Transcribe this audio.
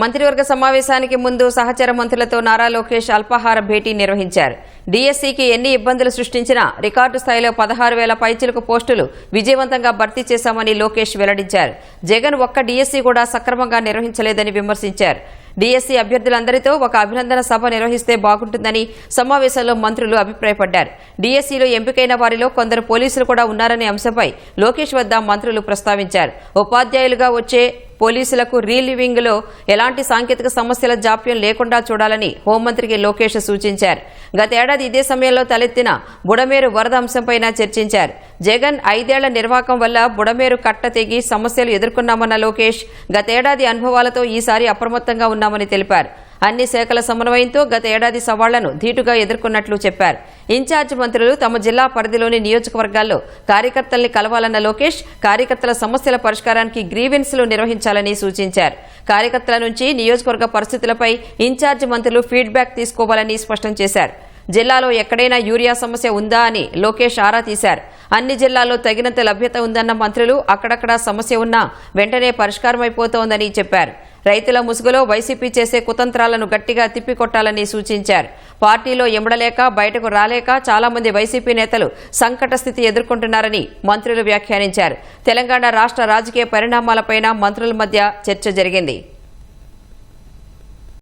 మంత్రివర్గ సమావేశానికి ముందు సహచర మంత్రులతో నారా లోకేష్ అల్పాహార భేటీ నిర్వహించారు. డీఎస్సీకి ఎన్ని ఇబ్బందులు సృష్టించినా రికార్డు స్థాయిలో పదహారు వేల పైచిలకు పోస్టులు విజయవంతంగా భర్తీ చేశామని లోకేష్ వెల్లడించారు. జగన్ ఒక్క డీఎస్సీ కూడా సక్రమంగా నిర్వహించలేదని విమర్శించారు. డీఎస్సీ అభ్యర్థులందరితో ఒక అభినందన సభ నిర్వహిస్తే బాగుంటుందని సమావేశంలో మంత్రులు అభిప్రాయపడ్డారు. డీఎస్సీలో ఎంపికైన వారిలో కొందరు పోలీసులు కూడా ఉన్నారనే అంశంపై లోకేష్ వద్ద మంత్రులు ప్రస్తావించారు. ఉపాధ్యాయులుగా వచ్చే పోలీసులకు రీలివింగ్లో ఎలాంటి సాంకేతిక సమస్యల జాప్యం లేకుండా చూడాలని హోంమంత్రికి లోకేష్ సూచించారు. గతేడాది ఇదే సమయంలో తలెత్తిన బుడమేరు వరద అంశంపైన చర్చించారు. జగన్ ఐదేళ్ళ నిర్వాహకం వల్ల బుడమేరు కట్ట తెగి సమస్యలు ఎదుర్కొన్నామన్న లోకేష్ గతేడాది అనుభవాలతో ఈసారి అప్రమత్తంగా ఉన్నామని తెలిపారు. అన్ని శాఖల సమన్వయంతో గత ఏడాది సవాళ్ళను ధీటుగా ఎదుర్కొన్నట్లు చెప్పారు. ఇన్ఛార్జ్ మంత్రులు తమ జిల్లా పరిధిలోని నియోజకవర్గాల్లో కార్యకర్తల్ని కలవాలన్న లోకేష్ కార్యకర్తల సమస్యల పరిష్కారానికి గ్రీవెన్స్లు నిర్వహించాలని సూచించారు. కార్యకర్తల నుంచి నియోజకవర్గ పరిస్థితులపై ఇన్ఛార్జ్ మంత్రులు ఫీడ్బ్యాక్ తీసుకోవాలని స్పష్టం చేశారు. జిల్లాలో ఎక్కడైనా యూరియా సమస్య ఉందా అని లోకేష్ ఆరా తీశారు. అన్ని జిల్లాల్లో తగినంత లభ్యత ఉందన్న మంత్రులు అక్కడక్కడ సమస్య ఉన్నా వెంటనే పరిష్కారమైపోతోందని చెప్పారు. రైతుల ముసుగులో వైసీపీ చేసే కుతంత్రాలను గట్టిగా తిప్పికొట్టాలని సూచించారు. పార్టీలో ఎమడలేక బయటకు రాలేక చాలా మంది వైసీపీ నేతలు సంకట స్థితి ఎదుర్కొంటున్నారని మంత్రులు వ్యాఖ్యానించారు. తెలంగాణ రాష్ట్ర రాజకీయ పరిణామాలపైన మంత్రుల మధ్య చర్చ జరిగింది.